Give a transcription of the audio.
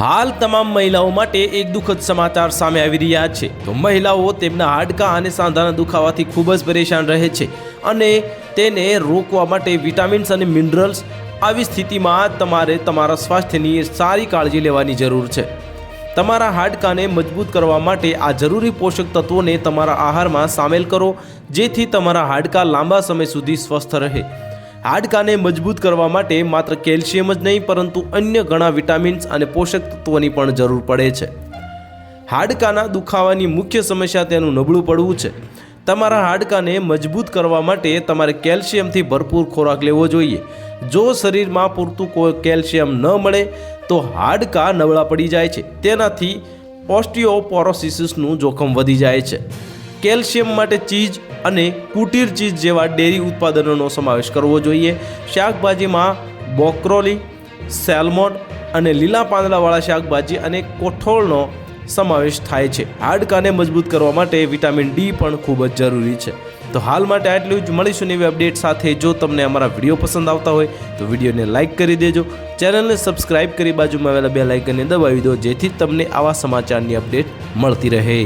હાલ તમામ મહિલાઓ માટે એક દુઃખદ સમાચાર સામે આવી રહ્યા છે. તો મહિલાઓ તેમના હાડકાં અને સાંધાના દુખાવાથી ખૂબ જ પરેશાન રહે છે અને તેને રોકવા માટે વિટામિન્સ અને મિનરલ્સ આવી સ્થિતિમાં તમારે તમારા સ્વાસ્થ્યની સારી કાળજી લેવાની જરૂર છે. તમારા હાડકાને મજબૂત કરવા માટે આ જરૂરી પોષક તત્વોને તમારા આહારમાં સામેલ કરો, જેથી તમારા હાડકાં લાંબા સમય સુધી સ્વસ્થ રહે. હાડકાને મજબૂત કરવા માટે માત્ર કેલ્શિયમ જ નહીં, પરંતુ અન્ય ઘણા વિટામિન્સ અને પોષક તત્વોની પણ જરૂર પડે છે. હાડકાના દુખાવાની મુખ્ય સમસ્યા તેનું નબળું પડવું છે. તમારા હાડકાને મજબૂત કરવા માટે તમારે કેલ્શિયમથી ભરપૂર ખોરાક લેવો જોઈએ. જો શરીરમાં પૂરતું કોઈ કેલ્શિયમ ન મળે, તો હાડકાં નબળા પડી જાય છે. તેનાથી ઓસ્ટિયોપોરોસિસનું જોખમ વધી જાય છે. કેલ્શિયમ માટે ચીજ અને કુટીર ચીજ જેવા ડેરી ઉત્પાદનોનો સમાવેશ કરવો જોઈએ. શાકભાજીમાં બોક્રોલી, સેલમોન અને લીલા પાંદડાવાળા શાકભાજી અને કોઠોળનો સમાવેશ થાય છે. હાડકાને મજબૂત કરવા માટે વિટામિન ડી પણ ખૂબ જ જરૂરી છે. તો હાલ માટે આટલું જ. મળીશું નવી અપડેટ સાથે જો તમને અમારા વીડિયો પસંદ આવતા હોય તો વિડીયોને લાઇક કરી દેજો. ચેનલને સબસ્ક્રાઇબ કરી બાજુમાં આવેલા બે લાઇકનને દબાવી દો જેથી તમને આવા સમાચારની અપડેટ મળતી રહે.